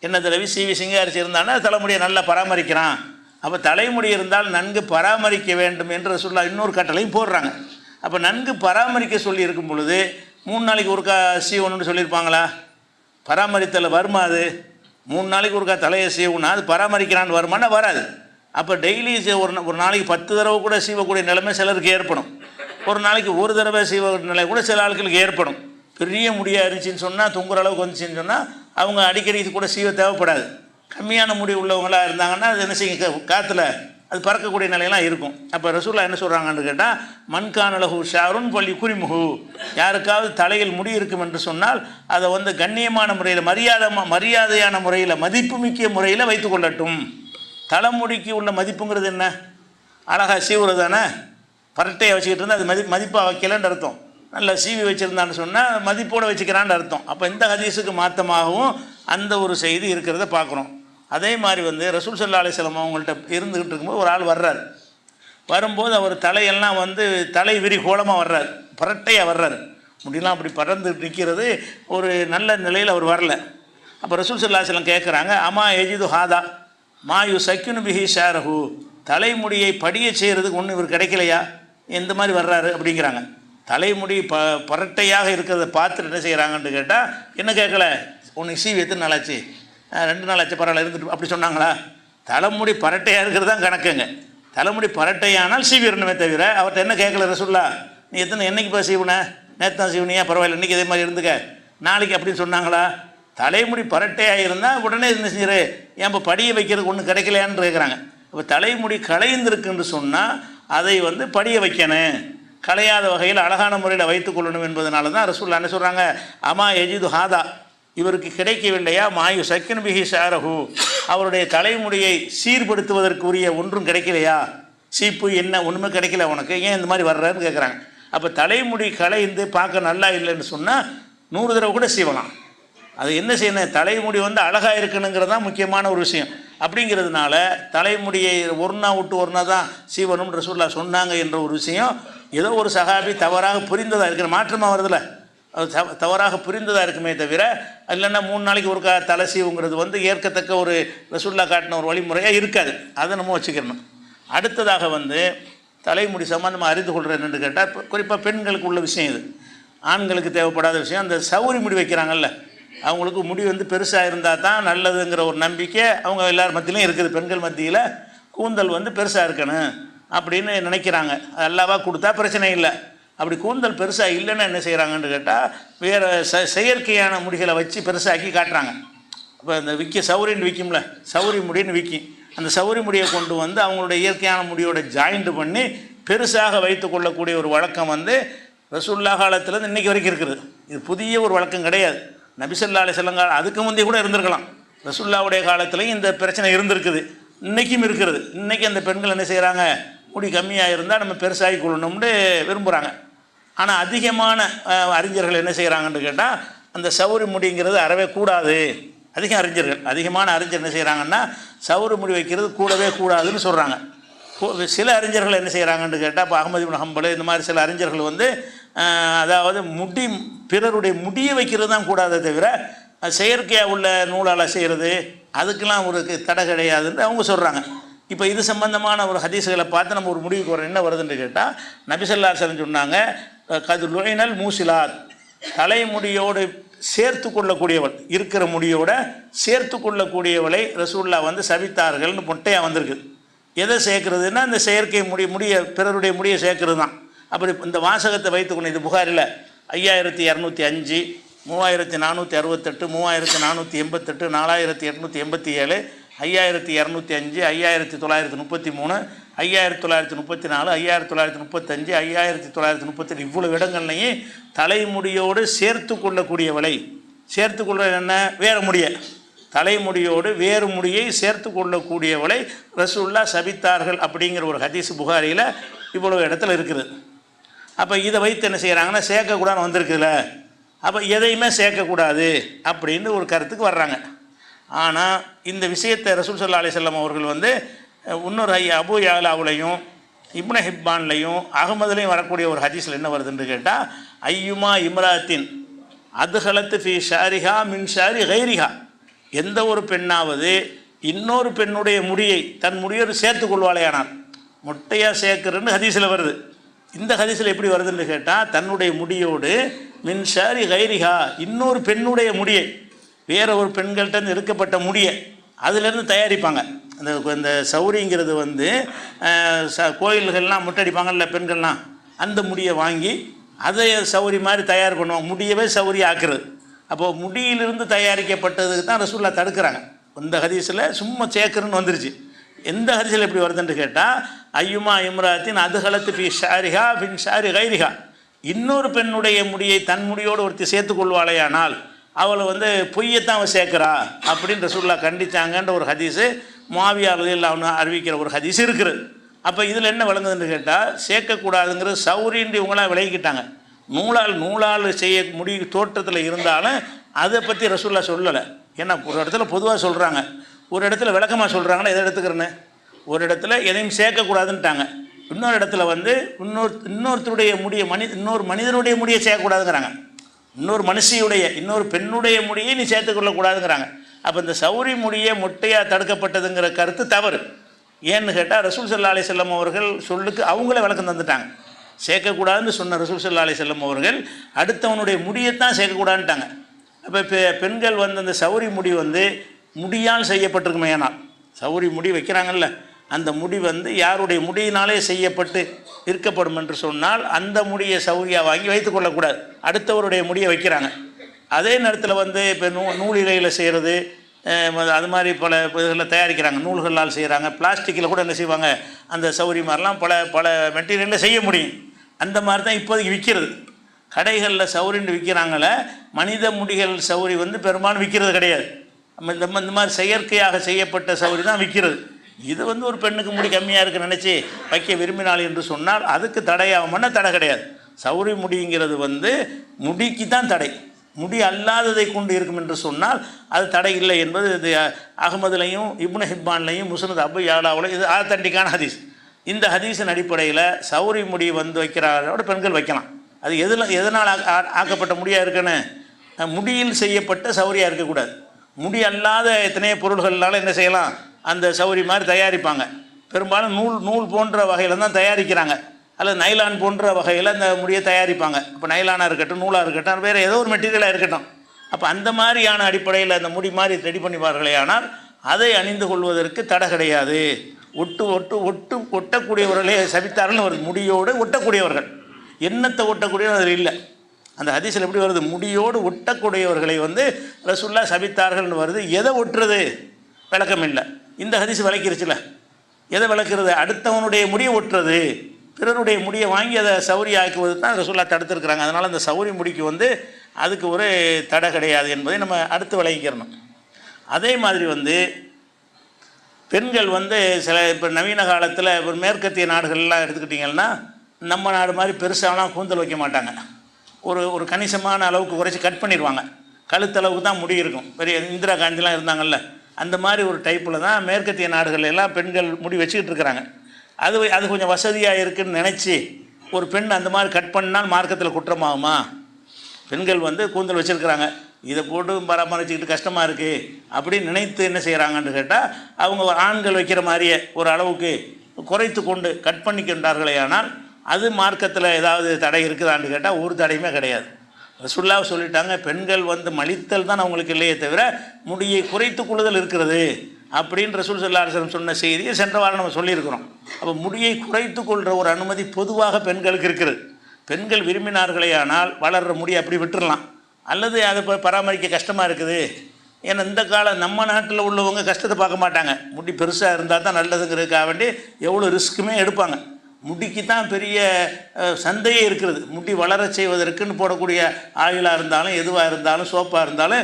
S1: என்ன தடவை சிவி சிங்காரிச்சிருந்தானா தலைமுடியை நல்லா பராமரிக்கிறான். அப்போ தலைமுடி இருந்தால் நன்கு பராமரிக்க வேண்டும் என்று சொல்ல இன்னொரு கட்டளையும் போடுறாங்க. அப்போ நன்கு பராமரிக்க சொல்லி இருக்கும் பொழுது மூணு நாளைக்கு ஒருக்கா சீவணும்னு சொல்லியிருப்பாங்களா? பராமரித்தல் வருமா அது? மூணு நாளைக்கு ஒருக்கா தலையை சீவுனா அது பராமரிக்கிறான்னு வருமானா வராது. அப்போ டெய்லி ஒரு ஒரு நாளைக்கு பத்து தடவை கூட சீவக்கூடிய நிலைமை சிலருக்கு ஏற்படும். ஒரு நாளைக்கு ஒரு தடவை சீவ நிலை கூட சில ஆட்களுக்கு ஏற்படும். பெரிய முடியாக இருந்துச்சுன்னு சொன்னால் தொங்குற அளவுக்கு வந்துச்சுன்னு சொன்னால் அவங்க அடிக்கடி கூட சீவ தேவைப்படாது. கம்மியான முடி உள்ளவங்களாக இருந்தாங்கன்னா அது என்ன செய்ய காற்றுல அது பறக்கக்கூடிய நிலையெல்லாம் இருக்கும். அப்போ ரசூல்லா என்ன சொல்கிறாங்கன்னு கேட்டால் மண்கானலகு ஷாருன் பள்ளி குறிமுகு யாருக்காவது தலையில் முடி இருக்கும் என்று சொன்னால் அதை வந்து கண்ணியமான முறையில் மரியாதை மரியாதையான முறையில் மதிப்புமிக்க முறையில் வைத்துக்கொள்ளட்டும் தலைமுடிக்கு உள்ள மதிப்புங்கிறது என்ன? அழகாக சீவுறது தானே? பரட்டையை வச்சுக்கிட்டு இருந்தால் அது மதி மதிப்பாக வைக்கலன்னு அர்த்தம். நல்லா சீவி வச்சுருந்தான்னு சொன்னால் மதிப்போடு வச்சுக்கிறான்னு அர்த்தம். அப்போ இந்த ஹதீஸுக்கு மாற்றமாகவும் அந்த ஒரு செய்தி இருக்கிறத பார்க்குறோம். அதே மாதிரி வந்து ரசூல் சல்லா அலிஸ்லாம் அவங்கள்ட்ட இருந்துக்கிட்டு இருக்கும்போது ஒரு ஆள் வர்றார். வரும்போது அவர் தலையெல்லாம் வந்து தலை விரி கோலமாக வர்றார். பரட்டையாக வர்றார். முடியெல்லாம் அப்படி பறந்து நிற்கிறது ஒரு நல்ல நிலையில் அவர் வரல. அப்போ ரசூல் சல்லாஹலம் கேட்குறாங்க அம்மா எஜிது ஹாதா? மாயு சக்கினு பிஹி ஷாரஹு. தலைமுடியை படிய செய்கிறதுக்கு ஒன்றும் இவர் கிடைக்கலையா? எந்த மாதிரி வர்றாரு அப்படிங்கிறாங்க. தலைமுடி ப பரட்டையாக இருக்கிறத பார்த்துட்டு என்ன செய்கிறாங்கன்னு கேட்டால் என்ன கேட்கல? ஒன்று இசை வைத்து நல்லச்சி ரெண்டு நாள் ஆச்சு பரவாயில்ல இருந்துட்டு அப்படி சொன்னாங்களா? தலைமுடி பரட்டையாக இருக்கிறது தான் கணக்குங்க. தலைமுடி பரட்டையானால் சீவிரணுமே தவிர அவர்கிட்ட என்ன கேட்கல ரசுல்லா நீ எத்தனை என்னைக்கு போய் சீவுன? நேற்று தான் சீவுனியா? பரவாயில்ல இன்றைக்கி இதே மாதிரி இருந்துக்க. நாளைக்கு அப்படின்னு சொன்னாங்களா? தலைமுடி பரட்டையாக இருந்தால் உடனே என்ன செஞ்சிரு ஏன் இப்போ வைக்கிறதுக்கு ஒன்றும் கிடைக்கலையான்னு கேட்குறாங்க இப்போ தலைமுடி களைந்திருக்குன்னு சொன்னால் அதை வந்து படிய வைக்கணும். களையாத வகையில் அழகான முறையில் வைத்துக்கொள்ளணும் என்பதனால தான் ரசூல்லா என்ன சொல்கிறாங்க அம்மா எஜிது ஹாதா. இவருக்கு கிடைக்கவில்லையா? மாயு சக்கின் பிஹி சாரகு அவருடைய தலைமுடியை சீர்படுத்துவதற்குரிய ஒன்றும் கிடைக்கலையா? சீப்பு என்ன ஒன்றுமே கிடைக்கல உனக்கு. ஏன் இந்த மாதிரி வர்றன்னு கேட்குறாங்க அப்போ தலைமுடி களைந்து பார்க்க நல்லா இல்லைன்னு சொன்னால் நூறு தடவை கூட சீவலாம் அது என்ன செய்யணும்? தலைமுடி வந்து அழகாக இருக்கணுங்கிறது தான் முக்கியமான ஒரு விஷயம். அப்படிங்கிறதுனால தலைமுடியை ஒரு நாள் விட்டு ஒரு நாள் தான் சீவனும் ரசூல்லா சொன்னாங்க என்ற ஒரு விஷயம் ஏதோ ஒரு சகாபி தவறாக புரிந்ததாக இருக்கிற மாற்றமாக வருதில்லை. அது தவறாக புரிந்ததாக இருக்குமே தவிர இல்லைன்னா மூணு நாளைக்கு ஒருக்கா தலை சீவுங்கிறது வந்து ஏற்கத்தக்க ஒரு ரசுல்லா காட்டின ஒரு வழிமுறையாக இருக்காது. அதை நம்ம வச்சுக்கணும். அடுத்ததாக வந்து தலைமுடி சம்மந்தமாக அறிந்து கொள்கிறேன் என்று கேட்டால் குறிப்பாக பெண்களுக்கு உள்ள விஷயம் இது. ஆண்களுக்கு தேவைப்படாத விஷயம் அந்த சௌரி முடி வைக்கிறாங்கல்ல அவங்களுக்கு முடி வந்து பெருசாக இருந்தால் தான் நல்லதுங்கிற ஒரு நம்பிக்கை அவங்க எல்லார் மத்தியிலையும் இருக்குது. பெண்கள் மத்தியில் கூந்தல் வந்து பெருசாக இருக்கணும் அப்படின்னு நினைக்கிறாங்க. அது அல்லாவா கொடுத்தா பிரச்சனை இல்லை. அப்படி கூந்தல் பெருசாக இல்லைன்னா என்ன செய்கிறாங்கன்னு கேட்டால் வேறு ச செயற்கையான முடிகளை வச்சு பெருசாக்கி காட்டுறாங்க. இப்போ இந்த விற்க சௌரின்னு விற்கும்ல சௌரி முடின்னு விற்கும் அந்த சௌரி முடியை கொண்டு வந்து அவங்களுடைய இயற்கையான முடியோட ஜாயிண்ட் பண்ணி பெருசாக வைத்து கொள்ளக்கூடிய ஒரு வழக்கம் வந்து ரசூல்லா காலத்துலேருந்து இன்றைக்கி வரைக்கும் இருக்குது. இது புதிய ஒரு வழக்கம் கிடையாது. நபிசல்லா அலி காலம் அதுக்கு முந்தைய கூட இருந்திருக்கலாம். ரசுல்லாவுடைய காலத்துலேயும் இந்த பிரச்சனை இருந்திருக்குது. இன்றைக்கும் இருக்கிறது இன்றைக்கி அந்த பெண்கள் என்ன செய்கிறாங்க முடி கம்மியாக இருந்தால் நம்ம பெருசாகி கொள்ளணும்னு விரும்புகிறாங்க ஆனால் அதிகமான அறிஞர்கள் என்ன செய்கிறாங்கன்னு கேட்டால் அந்த சௌரி முடிங்கிறது அறவே கூடாது. அதிகம் அறிஞர்கள் அதிகமான அறிஞர் என்ன செய்கிறாங்கன்னா சௌரி முடி வைக்கிறது கூடவே கூடாதுன்னு சொல்கிறாங்க சில அறிஞர்கள் என்ன செய்கிறாங்கன்னு கேட்டால் இப்போ அகமது இப்னு ஹம்பல் இந்த மாதிரி சில அறிஞர்கள் வந்து அதாவது முடி பிறருடைய முடியை வைக்கிறது தான் கூடாதே தவிர செயற்கையாக உள்ள நூலால் செய்கிறது அதுக்கெல்லாம் ஒரு தடை கிடையாதுன்னு அவங்க சொல்கிறாங்க இப்போ இது சம்பந்தமான ஒரு ஹதீஸுகளை பார்த்து நம்ம ஒரு முடிவுக்கு வரோம் என்ன வருதுன்னு கேட்டால் நபிசல்லா நபிசல்லாசன் சொன்னாங்க கது லுழைனல் மூசிலாத். தலைமுடியோடு சேர்த்து கொள்ளக்கூடியவள் இருக்கிற முடியோட சேர்த்து கொள்ளக்கூடியவளை ரசூல்லா வந்து சவித்தார்கள்னு மொட்டையாக வந்திருக்கு. எதை சேர்க்கறதுன்னா இந்த செயற்கை முடி முடிய பிறருடைய முடியை சேர்க்கறது தான் அப்படி இந்த வாசகத்தை வைத்துக்கொண்டு இது புகாரில் ஐயாயிரத்தி இரநூத்தி அஞ்சு மூவாயிரத்தி நானூற்றி அறுபத்தெட்டு மூவாயிரத்தி நானூற்றி எண்பத்தெட்டு நாலாயிரத்தி எட்நூற்றி எண்பத்தி ஏழு ஐயாயிரத்தி இரநூத்தி அஞ்சு ஐயாயிரத்தி தொள்ளாயிரத்தி முப்பத்தி மூணு ஐயாயிரத்தி தொள்ளாயிரத்தி முப்பத்தி நாலு ஐயாயிரத்தி தொள்ளாயிரத்தி முப்பத்தஞ்சு ஐயாயிரத்தி தொள்ளாயிரத்தி முப்பத்தெட்டு இவ்வளவு இடங்கள்லையும் தலைமுடியோடு சேர்த்து கொள்ளக்கூடியவளை சேர்த்து கொள்ள என்ன? வேறு முடிய. தலைமுடியோடு வேறு முடியை சேர்த்து கொள்ளக்கூடியவளை ரசூல்லா சபித்தார்கள் அப்படிங்கிற ஒரு ஹதீஸ் புகாரியில் இவ்வளோ இடத்துல இருக்குது. அப்போ இதை வைத்து என்ன செய்கிறாங்கன்னா சேர்க்கக்கூடாதுன்னு வந்திருக்குதுல. அப்போ எதையுமே சேர்க்கக்கூடாது அப்படின்னு ஒரு கருத்துக்கு வர்றாங்க. ஆனால் இந்த விஷயத்தை ரசூல் சல்லா அலிசல்லாம் அவர்கள் வந்து இன்னொரு ஐயா அபு யாலாவுலையும் இப்ன ஹிப்பான்லையும் அகமதுலையும் வரக்கூடிய ஒரு ஹதீஸில் என்ன வருதுன்னு கேட்டால் ஐயுமா இம்ராத்தின் அதுகலத்து ஃபி ஷாரிஹா மின் ஷாரி கைரிஹா. எந்த ஒரு பெண்ணாவது இன்னொரு பெண்ணுடைய முடியை தன் முடியோடு சேர்த்து கொள்வாளேயானால் மொட்டையாக சேர்க்குறன்னு ஹதீஸில் வருது. இந்த ஹதீஸில் எப்படி வருதுன்னு கேட்டால் தன்னுடைய முடியோடு மின் ஷாரி கைரிஹா இன்னொரு பெண்ணுடைய முடியை வேற ஒரு பெண்கள்கிட்ட எடுக்கப்பட்ட முடியை அதுலேருந்து தயாரிப்பாங்க. அந்த இந்த சௌரிங்கிறது வந்து ச கோயில்கள்லாம் முட்டடிப்பாங்கல்ல பெண்கள்லாம். அந்த முடியை வாங்கி அதை சௌரி மாதிரி தயார் பண்ணுவோம் முடியவே சௌரி ஆக்குறது. அப்போது முடியிலிருந்து தயாரிக்கப்பட்டதுக்கு தான் ரசூல்லா தடுக்கிறாங்க. இந்த ஹதீஸில் சும்மா சேர்க்குறன்னு வந்துருச்சு. எந்த ஹதீஸில் எப்படி வருதுன்னு கேட்டால் ஐயுமா இம்ராத்தின் அதுகலத்து பி ஷாரிஹா பின் ஷாரி கைரிகா இன்னொரு பெண்ணுடைய முடியை தன் முடியோடு ஒருத்தி சேர்த்து கொள்வாளேயானால் அவளை வந்து பொய்யத்தான் அவள் சேர்க்குறா அப்படின்னு ரசூல்லா கண்டித்தாங்கன்ற ஒரு ஹதீஸு மாவியாளர்கள் அவனு அறிவிக்கிற ஒரு ஹதீஸ் இருக்குது. அப்போ இதில் என்ன விளங்குதுன்னு கேட்டால் சேர்க்கக்கூடாதுங்கிறது சௌரின்றி இவங்களாம் விலகிக்கிட்டாங்க நூலால் நூலால் செய்ய முடி தோற்றத்தில் இருந்தாலும் அதை பற்றி ரசூல்லா சொல்லலை. ஏன்னா ஒரு இடத்துல பொதுவாக சொல்கிறாங்க ஒரு இடத்துல விளக்கமாக சொல்கிறாங்கன்னா எதை எடுத்துக்கிறேன்னு? ஒரு இடத்துல எதையும் சேர்க்கக்கூடாதுன்ட்டாங்க. இன்னொரு இடத்துல வந்து இன்னொரு இன்னொருத்தருடைய முடிய மனி இன்னொரு மனிதனுடைய முடியை சேர்க்கக்கூடாதுங்கிறாங்க. இன்னொரு மனுஷியுடைய இன்னொரு பெண்ணுடைய முடியை நீ சேர்த்துக்கொள்ளக்கூடாதுங்கிறாங்க அப்போ இந்த சௌரி முடியே முட்டையாக தடுக்கப்பட்டதுங்கிற கருத்து தவறு. ஏன்னு கேட்டால் ரசூல் சல்லா அலி செல்லம் அவர்கள் சொல்லுக்கு அவங்களே விளக்கம் தந்துட்டாங்க. சேர்க்கக்கூடாதுன்னு சொன்ன ரசூல் சல்லா அலி செல்லம் அவர்கள் அடுத்தவனுடைய முடியைத்தான் சேர்க்கக்கூடாதுன்ட்டாங்க. அப்போ இப்போ பெண்கள் வந்து அந்த சௌரி முடி வந்து முடியால் செய்யப்பட்டிருக்குமே ஆனால் சௌரி முடி வைக்கிறாங்கல்ல அந்த முடி வந்து யாருடைய முடியினாலே செய்யப்பட்டு இருக்கப்படும் என்று சொன்னால் அந்த முடியை சௌரியாக வாங்கி வைத்துக்கொள்ளக்கூடாது அடுத்தவருடைய முடியை வைக்கிறாங்க. அதே நேரத்தில் வந்து இப்போ நூ நூல் இலையில் செய்கிறது அது மாதிரி பல இதில் தயாரிக்கிறாங்க. நூல்களால் செய்கிறாங்க பிளாஸ்டிக்கில் கூட என்ன செய்வாங்க? அந்த சௌரி மாதிரிலாம் பல பல மெட்டீரியலில் செய்ய முடியும். அந்த மாதிரி தான் இப்போதைக்கு விற்கிறது கடைகளில் சௌரின்னு விற்கிறாங்கள மனித முடிகள் சௌரி வந்து பெரும்பாலும் விற்கிறது கிடையாது. நம்ம இந்த இந்த மாதிரி செயற்கையாக செய்யப்பட்ட சௌரி தான் விற்கிறது இது வந்து ஒரு பெண்ணுக்கு முடி கம்மியாக இருக்குன்னு நினச்சி வைக்க விரும்பினாள் என்று சொன்னால் அதுக்கு தடையாகும்னா தடை கிடையாது. சௌரி முடிங்கிறது வந்து முடிக்கு தான் தடை. முடி அல்லாததை கொண்டு இருக்கும் என்று சொன்னால் அது தடை இல்லை என்பது இது அகமதுலையும் இப்னு ஹிப்பான்லையும் முஸ்னத் அபு யாலாவிலையும் இது ஆத்தண்டிக்கான ஹதீஸ். இந்த ஹதீஸின் அடிப்படையில் சௌரி முடி வந்து வைக்கிறாரோட பெண்கள் வைக்கலாம். அது எதில் எதனால் ஆக்க- ஆ- ஆக்கப்பட்ட முடியாக இருக்குன்னு? முடியில் செய்யப்பட்ட சௌரியாக இருக்கக்கூடாது. முடி அல்லாத எத்தனையோ பொருள்கள்னால என்ன செய்யலாம்? அந்த சௌரி மாதிரி தயாரிப்பாங்க. பெரும்பாலும் நூல் நூல் போன்ற வகையில் தான் தயாரிக்கிறாங்க. அல்லது நைலான் போன்ற வகையில் அந்த முடியை தயாரிப்பாங்க. இப்போ நைலானாக இருக்கட்டும் நூலாக இருக்கட்டும் வேறு ஏதோ ஒரு மெட்டீரியலாக இருக்கட்டும். அப்போ அந்த மாதிரியான அடிப்படையில் அந்த முடி மாதிரி ரெடி பண்ணிப்பார்களே ஆனால் அதை அணிந்து கொள்வதற்கு தடை கிடையாது. ஒட்டு ஒட்டு ஒட்டு ஒட்டக்கூடியவர்களே சபித்தார்கள் வருது முடியோடு ஒட்டக்கூடியவர்கள். எண்ணத்தை ஒட்டக்கூடியவர் அதில் இல்லை. அந்த ஹதீஸில் எப்படி வருது? முடியோடு ஒட்டக்கூடியவர்களை வந்து ரசுல்லா சபித்தார்கள்னு வருது. எதை ஒட்டுறது? விளக்கம் இல்லை. இந்த ஹதீஸ் விளக்கிருச்சுல. எதை விளக்குறது? அடுத்தவனுடைய முடியை ஒட்டுறது. பிறருடைய முடியை வாங்கி அதை சௌரி ஆக்குவது தான் ரசூல்லா தடுத்துருக்குறாங்க. அதனால் அந்த சௌரி முடிக்கு வந்து அதுக்கு ஒரு தடை கிடையாது என்பதை நம்ம அடுத்து விளங்கிக்கிறணும் அதே மாதிரி வந்து பெண்கள் வந்து சில இப்போ நவீன காலத்தில் இப்போ மேற்கத்திய நாடுகள்லாம் எடுத்துக்கிட்டிங்கன்னா நம்ம நாடு மாதிரி பெருசாலாம் கூந்தல் வைக்க மாட்டாங்க. ஒரு ஒரு கணிசமான அளவுக்கு குறைச்சி கட் பண்ணிடுவாங்க கழுத்தளவுக்கு தான் முடி இருக்கும். பெரிய இந்திரா காந்திலாம் இருந்தாங்கல்ல. அந்த மாதிரி ஒரு டைப்பில் தான் மேற்கத்திய நாடுகள் எல்லாம் பெண்கள் முடி வச்சுக்கிட்டு இருக்கிறாங்க. அது அது கொஞ்சம் வசதியாக இருக்குன்னு நினச்சி ஒரு பெண் அந்த மாதிரி கட் பண்ணால் மார்க்கத்தில் குற்றமாகுமா? பெண்கள் வந்து கூந்தல் வச்சுருக்கிறாங்க. இதை போட்டு பராமரிச்சுக்கிட்டு கஷ்டமாக இருக்குது அப்படின்னு நினைத்து என்ன செய்கிறாங்கன்னு கேட்டால் அவங்க ஆண்கள் வைக்கிற மாதிரியே ஒரு அளவுக்கு குறைத்து கொண்டு கட் பண்ணிக்கின்றார்களே ஆனால் அது மார்க்கத்தில் ஏதாவது தடை இருக்குதான்னு கேட்டால் ஒரு தடையுமே கிடையாது. ரசுல்லாவை சொல்லிட்டாங்க பெண்கள் வந்து மலித்தல் தான் அவங்களுக்கு இல்லையே தவிர முடியை குறைத்து கொள்ளுதல் இருக்கிறது. அப்படின்னு ரசூல் சல்லா சொன்ன செய்தியை சென்ற வாரம் நம்ம சொல்லியிருக்கிறோம். அப்போ முடியை குறைத்து கொள்கிற ஒரு அனுமதி பொதுவாக பெண்களுக்கு இருக்கிறது பெண்கள் விரும்பினார்களே ஆனால் வளர்கிற முடியை அப்படி விட்டுறலாம். அல்லது அதை இப்போ பராமரிக்க கஷ்டமாக இருக்குது. ஏன்னா இந்த காலம் நம்ம நாட்டில் உள்ளவங்க கஷ்டத்தை பார்க்க மாட்டாங்க. முடி பெருசாக இருந்தால் தான் நல்லதுங்கிறதுக்காக வேண்டி எவ்வளோ ரிஸ்க்குமே எடுப்பாங்க. முடிக்கு தான் பெரிய சந்தையே இருக்கிறது. முடி வளர செய்வதற்குன்னு போடக்கூடிய ஆயிலாக இருந்தாலும் எதுவாக இருந்தாலும் சோப்பாக இருந்தாலும்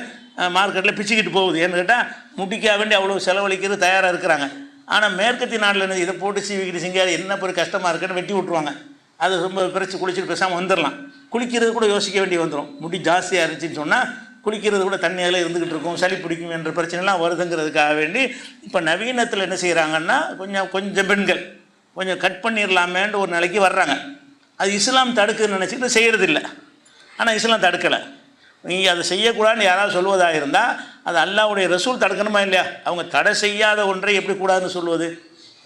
S1: மார்க்கெட்டில் பிச்சுக்கிட்டு போகுது. ஏன்னு கேட்டால் முடிக்காக வேண்டி அவ்வளோ செலவழிக்கிறது தயாராக இருக்கிறாங்க. ஆனால் மேற்கத்திய நாட்டில் என்ன இதை போட்டு சீவிக்கிட்டு சிங்காது என்ன பெரிய கஷ்டமாக இருக்குன்னு வெட்டி விட்ருவாங்க அது ரொம்ப பிரித்து குளிச்சுட்டு பேசாமல் வந்துடலாம். குளிக்கிறது கூட யோசிக்க வேண்டி வந்துடும் முடி ஜாஸ்தியாக இருந்துச்சுன்னு சொன்னால் குளிக்கிறது கூட தண்ணி அதில் இருந்துக்கிட்டு இருக்கும். சளி பிடிக்கும் என்ற பிரச்சனைலாம் வருதுங்கிறதுக்காக வேண்டி இப்போ நவீனத்தில் என்ன செய்கிறாங்கன்னா கொஞ்சம் கொஞ்சம் பெண்கள் கொஞ்சம் கட் பண்ணிடலாமேன்ற ஒரு நிலைக்கு வர்றாங்க. அது இஸ்லாம் தடுக்குன்னு நினச்சிட்டு செய்கிறதில்ல ஆனால் இஸ்லாம் தடுக்கலை. நீங்கள் அதை செய்யக்கூடாதுன்னு யாராவது சொல்வதாக இருந்தால் அது அல்லாவுடைய ரசூல் தடுக்கணுமா இல்லையா? அவங்க தடை செய்யாத ஒன்றை எப்படி கூடாதுன்னு சொல்வது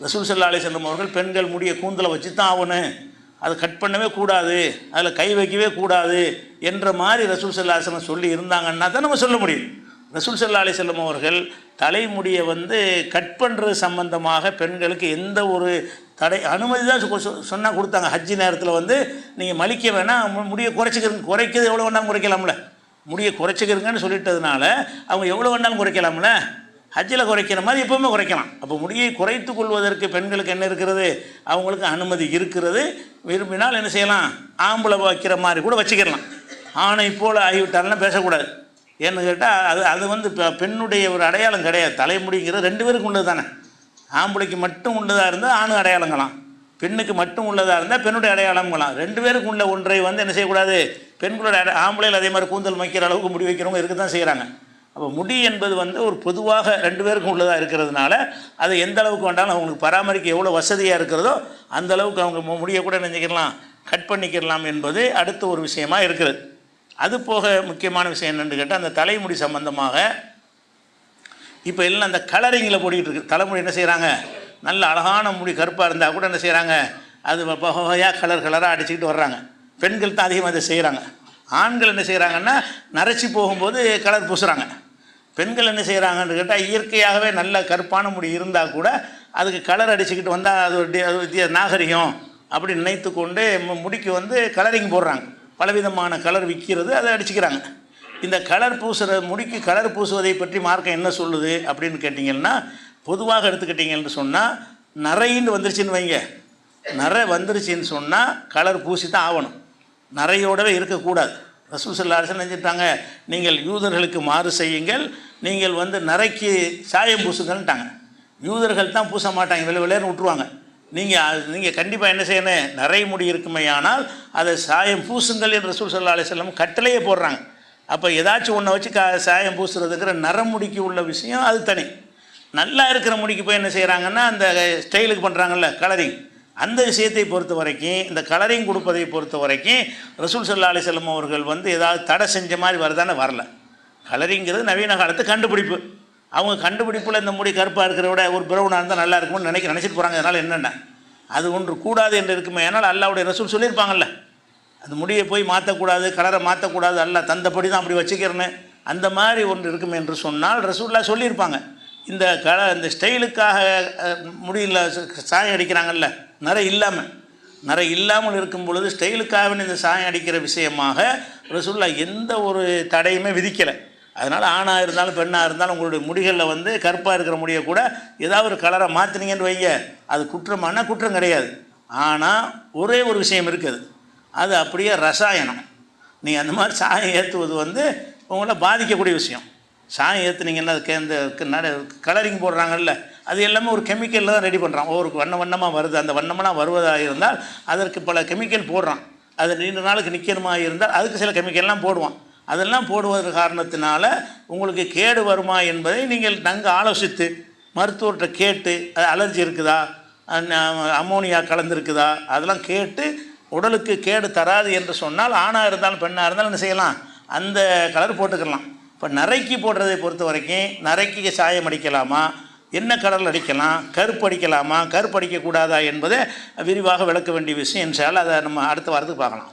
S1: ரசூல் செல்லா அலி அவர்கள் பெண்கள் முடிய கூந்தலை வச்சு தான் ஆகணும். அதை கட் பண்ணவே கூடாது. அதில் கை வைக்கவே கூடாது என்ற மாதிரி ரசூல் சல்லா சொல்லி இருந்தாங்கன்னா தான் நம்ம சொல்ல முடியும். ரசூல் செல்லா அலி செல்லம் அவர்கள் தலைமுடியை வந்து கட் பண்ணுறது சம்பந்தமாக பெண்களுக்கு எந்த ஒரு தடை அனுமதி தான் சொன்னால் கொடுத்தாங்க. ஹஜ்ஜி நேரத்தில் வந்து நீங்கள் மலிக்க வேணாம் முடியை குறைச்சிக்கிறங்க குறைக்கிறது எவ்வளோ வேணாலும் குறைக்கலாம்ல. முடியை குறைச்சிக்கிறங்கன்னு சொல்லிட்டதுனால அவங்க எவ்வளோ வேணாலும் குறைக்கலாம்ல. ஹஜ்ஜில் குறைக்கிற மாதிரி எப்போவுமே குறைக்கலாம். அப்போ முடியை குறைத்து கொள்வதற்கு பெண்களுக்கு என்ன இருக்கிறது? அவங்களுக்கு அனுமதி இருக்கிறது. விரும்பினால் என்ன செய்யலாம்? ஆம்பளை வைக்கிற மாதிரி கூட வச்சுக்கிடலாம். ஆணை போல் ஆகிவிட்டாருன்னா பேசக்கூடாது. ஏன்னு கேட்டால் அது அது வந்து பெ- பெண்ணுடைய ஒரு அடையாளம் கிடையாது. தலைமுடிங்கிறது ரெண்டு பேருக்கு உள்ளது தானே. ஆம்பளைக்கு மட்டும் உள்ளதாக இருந்தால் ஆணு அடையாளங்களாம். பெண்ணுக்கு மட்டும் உள்ளதாக இருந்தால் பெண்ணுடைய அடையாளங்களாம். ரெண்டு பேருக்கு உள்ள ஒன்றை வந்து என்ன செய்யக்கூடாது? பெண்களோட அடை ஆம்பளையில் அதே மாதிரி கூந்தல் வைக்கிற அளவுக்கு முடி வைக்கிறவங்க இருக்க தான் செய்கிறாங்க அப்போ முடி என்பது வந்து ஒரு பொதுவாக ரெண்டு பேருக்கும் உள்ளதாக இருக்கிறதுனால அதை எந்த அளவுக்கு வேண்டாலும் அவங்களுக்கு பராமரிக்க எவ்வளோ வசதியாக இருக்கிறதோ அந்த அளவுக்கு அவங்க மு- முடியை கூட நினைச்சிக்கலாம் கட் பண்ணிக்கிடலாம் என்பது அடுத்த ஒரு விஷயமாக இருக்கிறது அது போக முக்கியமான விஷயம் என்னென்னு கேட்டால் அந்த தலைமுடி சம்பந்தமாக இப்போ எல்லாம் அந்த கலரிங்கில் போட்டுக்கிட்டு இருக்கு. தலைமுடி என்ன செய்கிறாங்க நல்ல அழகான முடி கருப்பாக இருந்தால் கூட என்ன செய்கிறாங்க அது வகையாக கலர் கலராக அடிச்சுக்கிட்டு வர்றாங்க. பெண்கள் தான் அதிகமாக அதை செய்கிறாங்க ஆண்கள் என்ன செய்கிறாங்கன்னா நரைச்சி போகும்போது கலர் பூசுகிறாங்க பெண்கள் என்ன செய்கிறாங்கன்னு கேட்டால் இயற்கையாகவே நல்ல கருப்பான முடி இருந்தால் கூட அதுக்கு கலர் அடிச்சுக்கிட்டு வந்தால் அது ஒரு வித்தியா நாகரிகம் அப்படி நினைத்து கொண்டு முடிக்கு வந்து கலரிங் போடுறாங்க. பலவிதமான கலர் விற்கிறது அதை அடிச்சுக்கிறாங்க. இந்த கலர் பூசுகிற முடிக்கு கலர் பூசுவதை பற்றி மார்க்கம் என்ன சொல்லுது அப்படின்னு கேட்டிங்கன்னா பொதுவாக எடுத்துக்கிட்டிங்கன்னு சொன்னால் நரைன்னு வந்துருச்சுன்னு வைங்க. நரை வந்துருச்சுன்னு சொன்னால் கலர் பூசி தான் ஆகணும். நரையோடவே இருக்கக்கூடாது. ரசூல் சல்லா நினைச்சிட்டாங்க நீங்கள் யூதர்களுக்கு மாறு செய்யுங்கள். நீங்கள் வந்து நரைக்கு சாயம் பூசுங்கன்ட்டாங்க. யூதர்கள் தான் பூச மாட்டாங்க. வெளில வெளியேன்னு விட்டுருவாங்க. நீங்கள் நீங்கள் கண்டிப்பாக என்ன செய்யணும்? நிறைய முடி இருக்குமே ஆனால் அதை சாயம் பூசுங்கள் என்று ரசூல் சல்லா அலிஸ்லாம் கட்டளையே போடுறாங்க. அப்போ ஏதாச்சும் ஒன்றை வச்சு கா சாயம் பூசுறதுங்கிற நரமுடிக்கு உள்ள விஷயம் அது தனி. நல்லா இருக்கிற முடிக்கு போய் என்ன செய்கிறாங்கன்னா அந்த ஸ்டைலுக்கு பண்ணுறாங்கல்ல கலரிங். அந்த விஷயத்தை பொறுத்த வரைக்கும் இந்த கலரிங் கொடுப்பதை பொறுத்த வரைக்கும் ரசூல் சல்லா அலிசல்லம் அவர்கள் வந்து ஏதாவது தடை செஞ்ச மாதிரி வருதானே வரல. கலரிங்கிறது நவீன காலத்து கண்டுபிடிப்பு. அவங்க கண்டுபிடிப்பில் இந்த முடி கருப்பாக இருக்கிற விட ஒரு பிரவுனாக இருந்தால் நல்லா இருக்கும்னு நினைக்க நினச்சிட்டு போகிறாங்க அதனால் என்னென்ன? அது ஒன்று கூடாது என்று இருக்குமே. ஏன்னால் அல்லாவுடைய ரசூல் சொல்லியிருப்பாங்கல்ல அந்த முடியை போய் மாற்றக்கூடாது கலரை மாற்றக்கூடாது அல்ல தந்தபடி தான் அப்படி வச்சுக்கிறேன்னு. அந்த மாதிரி ஒன்று இருக்குமே என்று சொன்னால் ரசூல்லா சொல்லியிருப்பாங்க. இந்த கல இந்த ஸ்டைலுக்காக முடியில் முடியல சாயம் அடிக்கிறாங்கல்ல நிறை இல்லாமல் நிறை இல்லாமல் இருக்கும் பொழுது ஸ்டைலுக்காக இந்த சாயம் அடிக்கிற விஷயமாக ரசூல்லா எந்த ஒரு தடையுமே விதிக்கலை. அதனால் ஆணாக இருந்தாலும் பெண்ணாக இருந்தாலும் உங்களுடைய முடிகளில் வந்து கருப்பாக இருக்கிற முடியை கூட ஏதாவது ஒரு கலரை மாற்றினீங்கன்னு வைங்க. அது குற்றமானா குற்றம் கிடையாது. ஆனால் ஒரே ஒரு விஷயம் இருக்குது. அது அப்படியே ரசாயனம். நீ அந்த மாதிரி சாயம் ஏற்றுவது வந்து உங்களை பாதிக்கக்கூடிய விஷயம். சாயம் ஏற்றுனீங்கன்னா அதுக்கு இந்த க- நட கலரிங் போடுறாங்கல்ல அது எல்லாமே ஒரு கெமிக்கலில் தான் ரெடி பண்ணுறான் ஒவ்வொரு வண்ண வண்ணமாக வருது. அந்த வண்ணமெல்லாம் வருவதாக இருந்தால் அதற்கு பல கெமிக்கல் போடுறான். அது நீண்ட நாளுக்கு நிற்கணுமா இருந்தால் அதுக்கு சில கெமிக்கல்லாம் போடுவான். அதெல்லாம் போடுவது காரணத்தினால உங்களுக்கு கேடு வருமா என்பதை நீங்கள் நன்கு ஆலோசித்து மருத்துவர்கிட்ட கேட்டு அது அலர்ஜி இருக்குதா? அம்மோனியா கலந்துருக்குதா? அதெல்லாம் கேட்டு உடலுக்கு கேடு தராது என்று சொன்னால் ஆணாக இருந்தாலும் பெண்ணாக இருந்தாலும் என்ன செய்யலாம்? அந்த கலர் போட்டுக்கலாம். இப்போ நரைக்கு போடுறதை பொறுத்த வரைக்கும் நரைக்கு சாயம் அடிக்கலாமா? என்ன கலரில் அடிக்கலாம்? கருப்பு அடிக்கலாமா? கருப்பு அடிக்கக்கூடாதா என்பதை விரிவாக விளக்க வேண்டிய விஷயம். என்றால் அதை நம்ம அடுத்த வாரத்துக்கு பார்க்கலாம்.